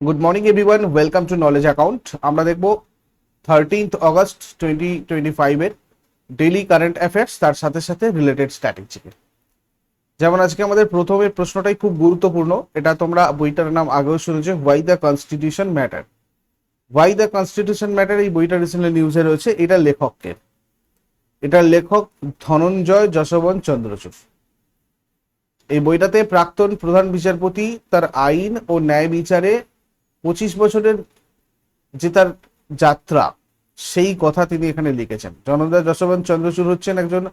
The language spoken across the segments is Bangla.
Good morning everyone welcome to knowledge account আমরা দেখব থার্টিন্থ অগস্ট টোয়েন্টি টোয়েন্টি ফাইভের ডেইলি কারেন্ট অ্যাফেয়ার্স তার সাথে সাথে রিলেটেড স্ট্র্যাটেজিকে যেমন আজকে আমাদের প্রথমে প্রশ্নটাই খুব গুরুত্বপূর্ণ। এটা তোমরা বইটার নাম আগেও শুনেছো why the constitution matter why the constitution matter এই বইটা রিসেন্টলি নিউজে রয়েছে। এটা লেখককে। এটার লেখক ধনঞ্জয় যশবন্ত চন্দ্রচূড়। এই বইটাতে প্রাক্তন প্রধান বিচারপতি তার আইন ও ন্যায় বিচারে পঁচিশ বছরের যে তার যাত্রা, সেই কথা তিনি এখানে লিখেছেন। জনদা যশবন্ত চন্দ্রচূড় হচ্ছেন একজন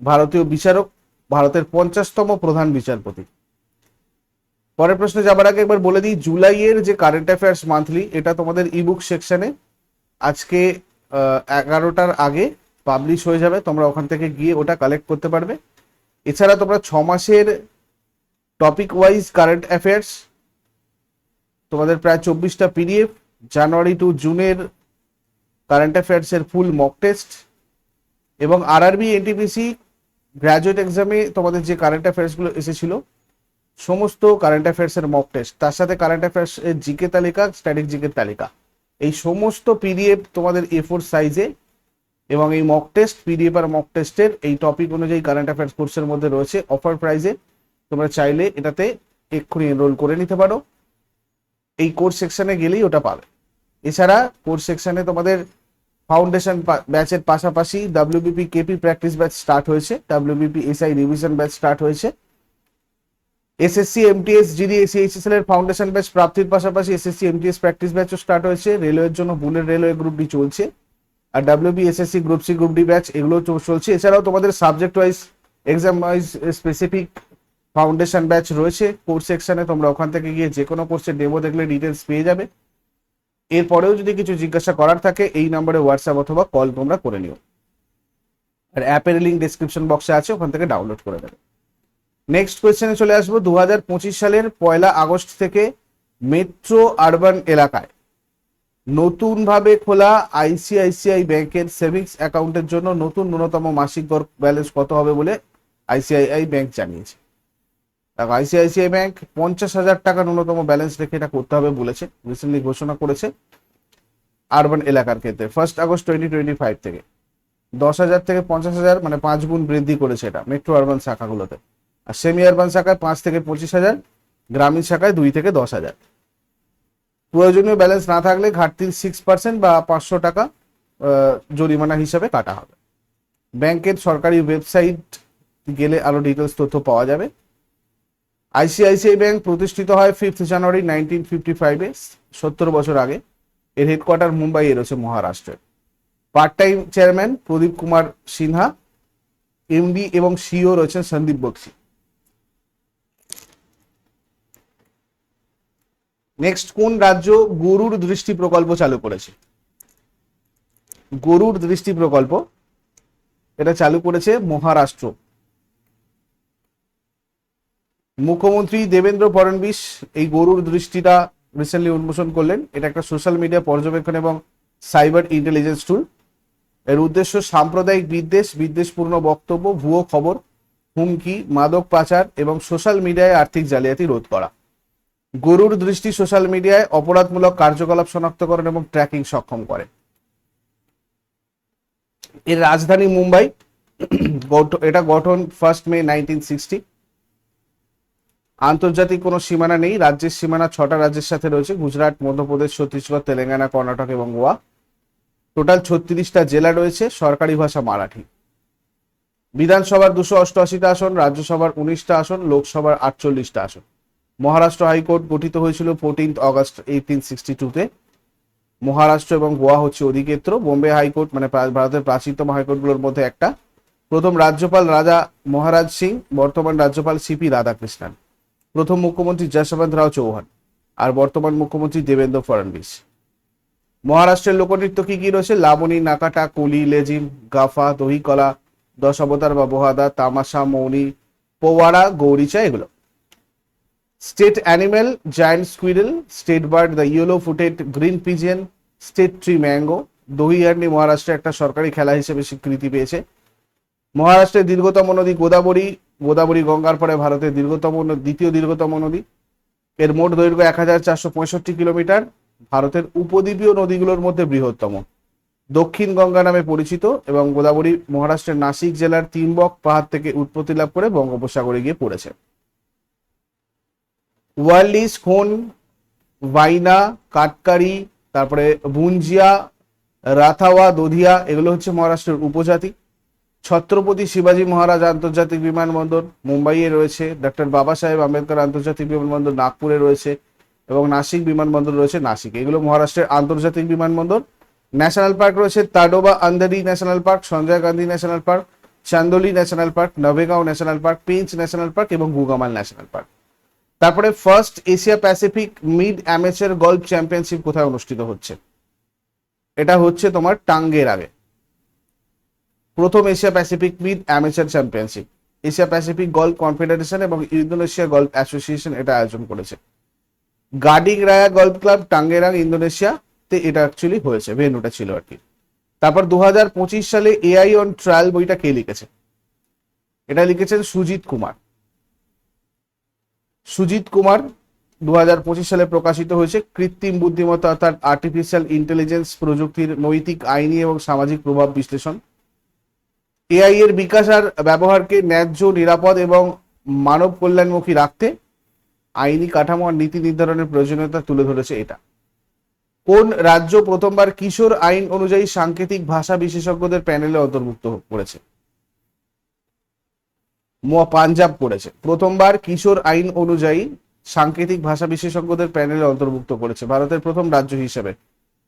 ভারতীয় বিচারক, ভারতের পঞ্চাশতম প্রধান বিচারপতি। পরের প্রশ্নে যাবার আগে একবার বলে দিই, জুলাইয়ের যে কারেন্ট অ্যাফেয়ার্স মান্থলি এটা তোমাদের ইবুক সেকশনে আজকে এগারোটার আগে পাবলিশ হয়ে যাবে। তোমরা ওখান থেকে গিয়ে ওটা কালেক্ট করতে পারবে। এছাড়া তোমরা ছ মাসের টপিক ওয়াইজ কারেন্ট অ্যাফেয়ার্স তোমাদের প্রায় চব্বিশটা পিডিএফ, জানুয়ারি টু জুনের কারেন্ট অ্যাফেয়ার্সের ফুল মক টেস্ট এবং আরআরবি এনটিপিসি গ্র্যাজুয়েট এক্সামে তোমাদের যে কারেন্ট অ্যাফেয়ার্সগুলো এসেছিল, সমস্ত কারেন্ট অ্যাফেয়ার্সের মক টেস্ট তার সাথে কারেন্ট অ্যাফেয়ার্স এর জিকে তালিকা স্ট্যাটিক জিকের তালিকা। এই সমস্ত পিডিএফ তোমাদের এ ফোর সাইজে এবং এই মক টেস্ট পিডিএফ আর মক টেস্টের এই টপিক অনুযায়ী কারেন্ট অ্যাফেয়ার্স কোর্সের মধ্যে রয়েছে। অফার প্রাইজে তোমরা চাইলে এটাতে এক্ষুনি এনরোল করে নিতে পারো। এই কোর্স সেকশনে গেলেই ওটা পাবে। এছাড়া কোর্স সেকশনে তোমাদের ফাউন্ডেশন ব্যাচের পাশাপাশি WBP KP practice batch start হয়েছে WBP SI revision batch start হয়েছে। এসএসসি এমটিএস জিডি এসিএইচএসএল এর ফাউন্ডেশন ব্যাচ প্রাপ্তির পাশাপাশি এসএসসি এমটিএস প্র্যাকটিস ব্যাচও স্টার্ট হয়েছে। রেলওয়ের জন্য বুলেট রেলওয়ে গ্রুপ ডি চলছে। আর WB SSC group C group D batch এগুলো চলছে। এছাড়াও তোমাদের subject wise exam wise specific foundation batch রয়েছে, কোর্স সেকশনে তোমরা ওখান থেকে গিয়ে যে কোনো কোর্সের ডেমো দেখলে ডিটেলস পেয়ে যাবে। এরপরেও যদি কিছু জিজ্ঞাসা করার থাকে, এই নম্বরে হোয়াটসঅ্যাপ অথবা কল তোমরা করে নিও। আর অ্যাপের লিঙ্ক ডিসক্রিপশন বক্সে আছে, ওখান থেকে ডাউনলোড করে দেবে। নেক্সট কোয়েশ্চেনে চলে আসব দু হাজার পঁচিশ সালের পয়লা আগস্ট থেকে মেট্রো আরবান এলাকায় নতুনভাবে খোলা আইসিআইসিআই ব্যাংকের সেভিংস অ্যাকাউন্টের জন্য নতুন ন্যূনতম মাসিক ব্যালেন্স কত হবে বলে আইসিআইআই ব্যাংক জানিয়েছে। আইসিআইসিআই ব্যাংক পঞ্চাশ হাজার টাকা ন্যূনতম ব্যালেন্স রেখে এটা করতে হবে বলেছে রিসেন্টলি ঘোষণা করেছে আরবান এলাকার ক্ষেত্রে first August twenty twenty five থেকে। দশ হাজার থেকে পঞ্চাশ হাজার মানে পাঁচ গুণ বৃদ্ধি করেছে এটা মেট্রো আরবান শাখাগুলোতে। আর সেমি আরবান শাখায় পাঁচ থেকে পঁচিশ হাজার, গ্রামীণ শাখায় দুই থেকে দশ হাজার। প্রয়োজনীয় ব্যালেন্স না থাকলে ঘাটতির সিক্স পার্সেন্ট বা পাঁচশো টাকা জরিমানা হিসাবে কাটা হবে। ব্যাংকের সরকারি ওয়েবসাইট গেলে আরও ডিটেলস তথ্য পাওয়া যাবে। আইসিআইসিআই ব্যাংক প্রতিষ্ঠিত হয় ফিফথ জানুয়ারি নাইনটিন ফিফটি ফাইভে সত্তর বছর আগে। এর হেডকোয়ার্টার মুম্বাইয়ে রয়েছে মহারাষ্ট্রের। Part time chairman Pradeep Kumar Sinha MD এবং সিও রয়েছেন সন্দীপ বক্সি। নেক্সট কোন রাজ্য গরুর দৃষ্টি প্রকল্প চালু করেছে? গরুর দৃষ্টি প্রকল্প, এটা চালু করেছে মহারাষ্ট্র। মুখ্যমন্ত্রী দেবেন্দ্র ফডণবিস এই গরুর দৃষ্টিটা রিসেন্টলি উন্মোচন করলেন। এটা একটা সোশ্যাল মিডিয়া পর্যবেক্ষণ এবং সাইবার ইন্টেলিজেন্স টুল এর উদ্দেশ্য সাম্প্রদায়িক বিদ্বেষ, বিদ্বেষপূর্ণ বক্তব্য, ভুয়ো খবর, হুমকি, মাদক পাচার এবং সোশ্যাল মিডিয়ায় আর্থিক জালিয়াতি রোধ করা। গরুর দৃষ্টি সোশ্যাল মিডিয়ায় অপরাধমূলক কার্যকলাপ শনাক্তকরণ এবং ট্র্যাকিং সক্ষম করে। এর রাজধানী মুম্বাই এটা গঠন ফার্স্ট মে নাইনটিন সিক্সটি আন্তর্জাতিক কোনো সীমানা নেই। রাজ্যের সীমানা ছটা রাজ্যের সাথে রয়েছে। গুজরাট, মধ্যপ্রদেশ, ছত্তিশগড়, তেলেঙ্গানা, কর্ণাটক এবং গোয়া। টোটাল ছত্রিশটা জেলা রয়েছে, সরকারি ভাষা মারাঠি। বিধানসভার দুশো অষ্টআশিটা আসন, রাজ্যসভার উনিশটা আসন, লোকসভার আটচল্লিশটা আসন। মহারাষ্ট্র হাইকোর্ট গঠিত হয়েছিল ফোরটিন্থ অগস্ট এইটিন সিক্সটি টুতে মহারাষ্ট্র এবং গোয়া হচ্ছে অধিক্ষেত্র বোম্বে হাইকোর্ট মানে ভারতের প্রাচীনতম হাইকোর্টগুলোর মধ্যে একটা। প্রথম রাজ্যপাল রাজা মহারাজ সিং, বর্তমান রাজ্যপাল সিপি রাধাকৃষ্ণন। প্রথম মুখ্যমন্ত্রী যশবন্ত রাও চৌহান আর বর্তমান মুখ্যমন্ত্রী দেবেন্দ্র ফডণবিস মহারাষ্ট্রের লোকনৃত্য কি কি রয়েছে? লাবণী, নাকাটা, কুলি, লেজিম, গাফা, দহিকলা দশ অবতার বা বহাদা তামাশা, মৌনি, পোয়ারা, গৌরিচা, এগুলো। State animal, giant squirrel, state bird, the yellow footed green pigeon, state tree mango Dahi Handi মহারাষ্ট্রে একটা সরকারি খেলা হিসেবে স্বীকৃতি পেয়েছে। মহারাষ্ট্রের দীর্ঘতম নদী গোদাবরী গোদাবরী গঙ্গার পরে ভারতের দীর্ঘতম দ্বিতীয় দীর্ঘতম নদী। এর মোট দৈর্ঘ্য এক হাজার চারশো পঁয়ষট্টি কিলোমিটার। ভারতের উপদ্বীপীয় নদীগুলোর মধ্যে বৃহত্তম। দক্ষিণ গঙ্গা নামে পরিচিত এবং গোদাবরী মহারাষ্ট্রের নাসিক জেলার তিনবক পাহাড় থেকে উৎপত্তি লাভ করে বঙ্গোপসাগরে গিয়ে পড়েছে। ওয়ার্লিস, খোন, ভাইনা কাটকারি তারপরে বুঞ্জিয়া, রাথাওয়া, দধিয়া, এগুলো হচ্ছে মহারাষ্ট্রের উপজাতি। ছত্রপতি শিবাজী মহারাজ আন্তর্জাতিক বিমানবন্দর, মুম্বাইয়ে রয়েছে ডক্টর বাবা সাহেব আম্বেদকর আন্তর্জাতিক বিমানবন্দর, নাগপুরে রয়েছে এবং নাসিক বিমানবন্দর রয়েছে নাসিক। এগুলো মহারাষ্ট্রের আন্তর্জাতিক বিমানবন্দর। ন্যাশনাল পার্ক রয়েছে Tadoba Andhari national park, Sanjay Gandhi national park, Chandoli national park, Navegaon national park, Pench national park এবং গুগামাল ন্যাশনাল পার্ক। তারপরে first Asia Pacific mid amateur golf championship কোথায় অনুষ্ঠিত হচ্ছে? এটা হচ্ছে তোমার টাঙ্গের আগে প্রথম Asia Pacific mid amateur championship. Asia Pacific golf confederation এবং ইন্দোনেশিয়া গল্ফ অ্যাসোসিয়েশন এটা আয়োজন করেছে। গাডিং রায়া গল্ফ ক্লাব টাঙ্গেরাং ইন্দোনেশিয়াতে এটা অ্যাকচুয়ালি হয়েছে, ভেন্যুটা ছিল আর কি। তারপর দু হাজার পঁচিশ সালে এআই অন ট্রায়াল বইটা কে লিখেছে? এটা লিখেছেন সুজিত কুমার। সুজিত কুমার দু হাজার পঁচিশ সালে প্রকাশিত হয়েছে। কৃত্রিম বুদ্ধিমত্তা অর্থাৎ আর্টিফিশিয়াল ইন্টেলিজেন্স প্রযুক্তির নৈতিক আইনি এবং সামাজিক প্রভাব বিশ্লেষণ। এআই এর বিকাশ আর ব্যবহারকে ন্যায্য, নিরাপদ এবং মানব কল্যাণমুখী রাখতে আইনি কাঠামো আর নীতি নির্ধারণের প্রয়োজনীয়তা তুলে ধরেছে এটা। কোন রাজ্য প্রথমবার কিশোর আইন অনুযায়ী সাংকেতিক ভাষা বিশেষজ্ঞদের প্যানেলে অন্তর্ভুক্ত করেছে? পাঞ্জাব করেছে। প্রথমবার কিশোর আইন অনুযায়ী সাংকেতিক ভাষা বিশেষজ্ঞদের প্যানেলে অন্তর্ভুক্ত করেছে। ভারতের প্রথম রাজ্য হিসেবে।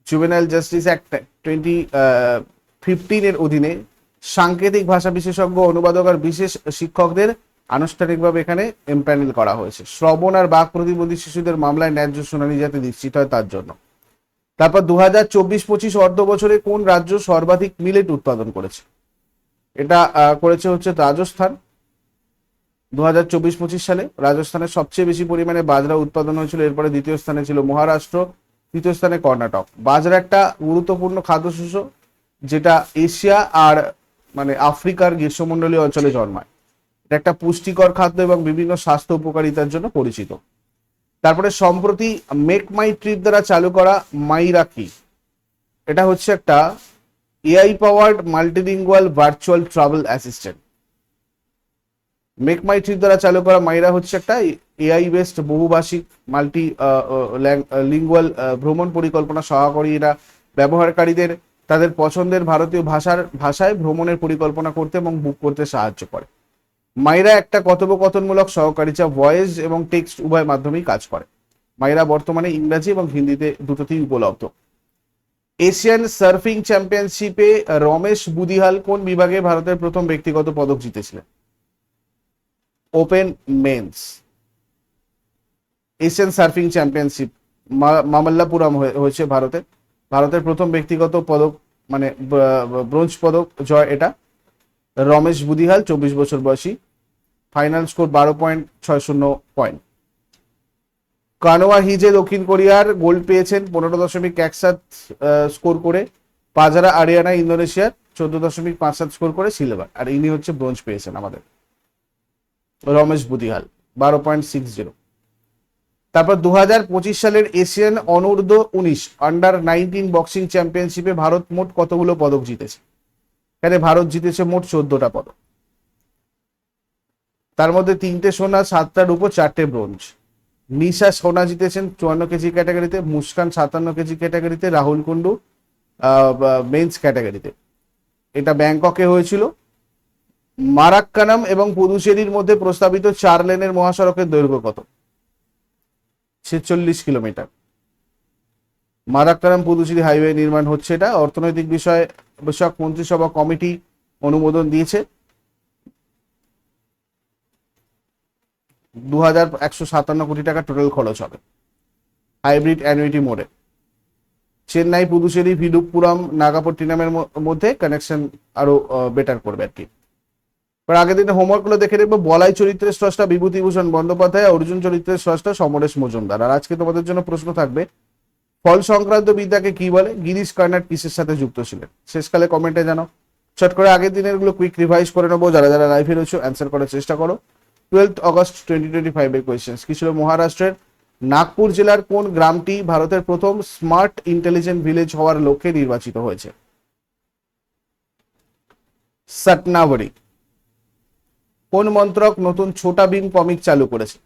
Juvenile justice act twenty fifteen এর অধীনে সাংকেতিক ভাষা বিশেষজ্ঞ অনুবাদক আর বিশেষ শিক্ষকদের আনুষ্ঠানিকভাবে এখানে এমপ্যানেল করা হয়েছে। শ্রবণ আর বাক প্রতিবন্ধী শিশুদের মামলায় ন্যায্য শুনানি যাতে নিশ্চিত হয় তার জন্য। তারপর দু হাজার চব্বিশ পঁচিশ অর্ধ বছরে কোন রাজ্য সর্বাধিক মিলেট উৎপাদন করেছে? এটা করেছে হচ্ছে রাজস্থান। দু হাজার চব্বিশ পঁচিশ সালে রাজস্থানের সবচেয়ে বেশি পরিমাণে বাজরা উৎপাদন হয়েছিল, এরপরে দ্বিতীয় স্থানে ছিল মহারাষ্ট্র, তৃতীয় স্থানে কর্ণাটক। বাজরা একটা গুরুত্বপূর্ণ খাদ্যশস্য, যেটা এশিয়া আর মানে আফ্রিকার গ্রীষ্মমণ্ডলীয় অঞ্চলে জন্মায়। এটা একটা পুষ্টিকর খাদ্য এবং বিভিন্ন স্বাস্থ্য উপকারিতার জন্য পরিচিত। তারপরে সম্প্রতি মেক মাই ট্রিপ দ্বারা চালু করা মাইরা কি এটা হচ্ছে একটা AI powered multilingual virtual travel assistant make my trip দ্বারা চালু করা মাইরা হচ্ছে একটা এআই বেসড বহুভাষিক মাল্টি লিঙ্গুয়াল ভ্রমণ পরিকল্পনা সহকারী এরা ব্যবহারকারীদের তাদের পছন্দের ভারতীয় ভাষার ভাষায় ভ্রমণের পরিকল্পনা করতে এবং বুক করতে সাহায্য করে। মাইরা একটা কথোপকথনমূলক সহকারী যা ভয়েস এবং টেক্সট উভয় মাধ্যমেই কাজ করে। মাইরা বর্তমানে ইংরাজি এবং হিন্দিতে দুটোতেই উপলব্ধ। এশিয়ান সার্ফিং চ্যাম্পিয়নশিপে রমেশ বুদিহাল কোন বিভাগে ভারতের প্রথম ব্যক্তিগত পদক জিতেছিলেন? Open men's. Asian surfing championship Mamallapuram হয়েছে ভারতে ভারতের প্রথম ব্যক্তিগত পদক মানে ব্রোঞ্জ পদক জয় এটা। রমেশ বুদিহাল, চব্বিশ বছর বয়সী। ফাইনাল স্কোর বারো পয়েন্ট ছয় শূন্য পয়েন্ট। কানোয়া হিজে দক্ষিণ কোরিয়ার গোল্ড পেয়েছেন পনেরো দশমিক এক সাত স্কোর করে। পাজারা আরিয়ানা, ইন্দোনেশিয়ার চোদ্দ দশমিক পাঁচ সাত স্কোর করে সিলভার। আর ইনি হচ্ছে ব্রোঞ্জ পেয়েছেন আমাদের। রমেশ বুদিহাল, বারো পয়েন্ট সিক্স জিরো। তারপর দু হাজার পঁচিশ সালের এশিয়ান অনূর্ধ্ব উনিশ আন্ডার নাইনটিন বক্সিং চ্যাম্পিয়নশিপে ভারত মোট কতগুলো পদক জিতেছে? এখানে ভারত জিতেছে মোট চোদ্দটা পদক। তার মধ্যে তিনটে সোনা, সাতটা রূপো, চারটে ব্রোঞ্জ। নিশা সোনা জিতেছেন চুয়ান্ন কেজি ক্যাটাগরিতে, মুস্কান সাতান্ন কেজি ক্যাটাগরিতে, রাহুল কুন্ডু মেন্স ক্যাটাগরিতে। এটা ব্যাংককে হয়েছিল। মারাক্কানাম এবং পুদুচেরির মধ্যে প্রস্তাবিত চার লেনের মহাসড়কের দৈর্ঘ্য কত? ছেচল্লিশ কিলোমিটার। মারাক্কানাম পুদুচেরি হাইওয়ে নির্মাণ হচ্ছে এটা। অর্থনৈতিক বিষয়ে, বিষয়ক মন্ত্রিসভা কমিটি অনুমোদন দিয়েছে। দু হাজার একশো সাতান্ন কোটি টাকা টোটাল খরচ হবে। হাইব্রিড অ্যানুইটি মোডে চেন্নাই, পুদুচেরি ভিডুপুরম নাগাপট্টিনামের মধ্যে কানেকশন আরও বেটার করবে আর কি। এবার আগের দিনে হোমওয়ার্কগুলো দেখে দেখব বলাই চরিত্রের স্রষ্টা বিভূতিভূষণ বন্দ্যোপাধ্যায়, অর্জুন চরিত্রের স্রষ্টা সমরেশ মজুমদার। আর আজকে তোমাদের জন্য প্রশ্ন থাকবে, ফল সংক্রান্ত বিদ্যাকে কি বলে? গিরিশ কার্নাট কিসের সাথে যুক্ত ছিলেন? শেষকালে কমেন্টে জানো চট করে আগের দিনেরগুলো কুইক রিভাইজ করে নেব। যারা যারা লাইভে রয়েছে অ্যান্সার করার চেষ্টা করো। টুয়েলথ অগস্ট টোয়েন্টি টোয়েন্টি ফাইভের কোয়েশ্চেন্স কি ছিল মহারাষ্ট্রের? নাগপুর জেলার কোন গ্রামটি ভারতের প্রথম স্মার্ট ইন্টেলিজেন্ট ভিলেজ হওয়ার লক্ষ্যে নির্বাচিত হয়েছে? সটনাবড়ি কোন মন্ত্রক নতুন ছোটা ভীম কমিক চালু করেছে?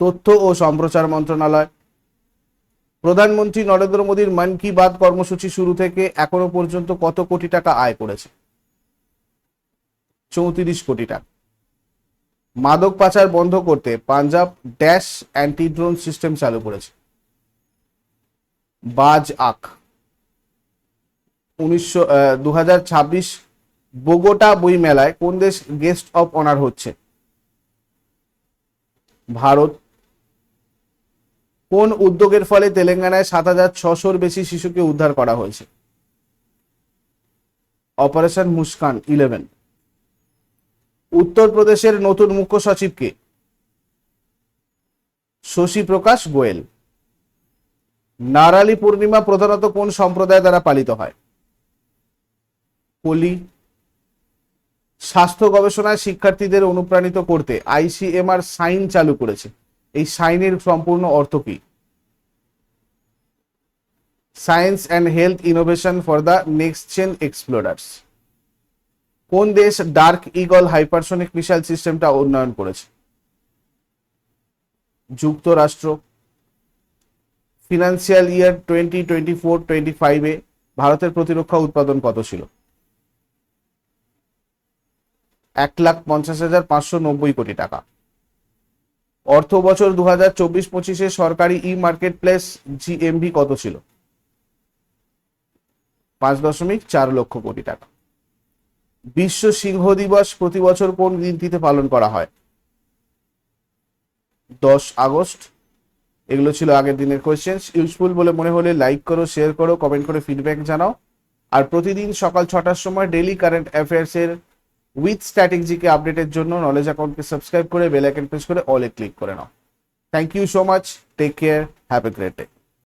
তথ্য ও সম্প্রচার মন্ত্রণালয়। প্রধানমন্ত্রী নরেন্দ্র মোদীর মন কি বাত কর্মসূচি শুরু থেকে এখনও পর্যন্ত কত কোটি টাকা আয় করেছে? চৌত্রিশ কোটি টাকা। মাদক পাচার বন্ধ করতে Punjab dash anti drone system চালু করেছে। বাজ আখ। উনিশশো দু বোগোটা বই মেলায় কোন দেশ গেস্ট অফ অনার হচ্ছে? ভারত। কোন উদ্যোগের ফলে তেলেঙ্গানায় সাত হাজার ছশোর বেশি শিশুকে উদ্ধার করা হয়েছে? Operation Muskaan eleven. উত্তরপ্রদেশের নতুন মুখ্য সচিবকে শশী প্রকাশ গোয়েল। নারালি পূর্ণিমা প্রধানত কোন সম্প্রদায় দ্বারা পালিত হয়? হোলি স্বাস্থ্য গবেষণায় শিক্ষার্থীদের অনুপ্রাণিত করতে আইসিএমআর সাইন চালু করেছে। এই সাইনের সম্পূর্ণ অর্থ কি? Science and health innovation for the next gen explorers কোন দেশ ডার্ক ইগল হাইপারসনিক মিসাইল সিস্টেমটা উন্নয়ন করেছে? যুক্তরাষ্ট্র। Financial year twenty twenty four twenty ফাইভে ভারতের প্রতিরক্ষা উৎপাদন কত ছিল? এক লাখ পঞ্চাশ হাজার পাঁচশো নব্বই কোটি টাকা। অর্থ বছর দু হাজার চব্বিশ পঁচিশে সরকারি ই মার্কেট প্লেস জিএমভি কত ছিল? পাঁচ দশমিক চার লক্ষ কোটি টাকা। বিশ্ব সিংহ দিবস প্রতি বছর কোন দিনটিতে পালন করা হয়? দশ আগস্ট। এগুলো ছিল আগের দিনের কোয়েশ্চেন ইউজফুল বলে মনে হলে লাইক করো শেয়ার করো কমেন্ট করে ফিডব্যাক জানাও। আর প্রতিদিন সকাল ছটার সময় ডেলি কারেন্ট অ্যাফেয়ার্স এর উইথ স্ট্র্যাটেজিকে জিকে আপডেটের জন্য নলেজ অ্যাকাউন্টকে সাবস্ক্রাইব করে বেল আইকন প্রেস করে অলে ক্লিক করে নাও। Thank you so much take care have a great day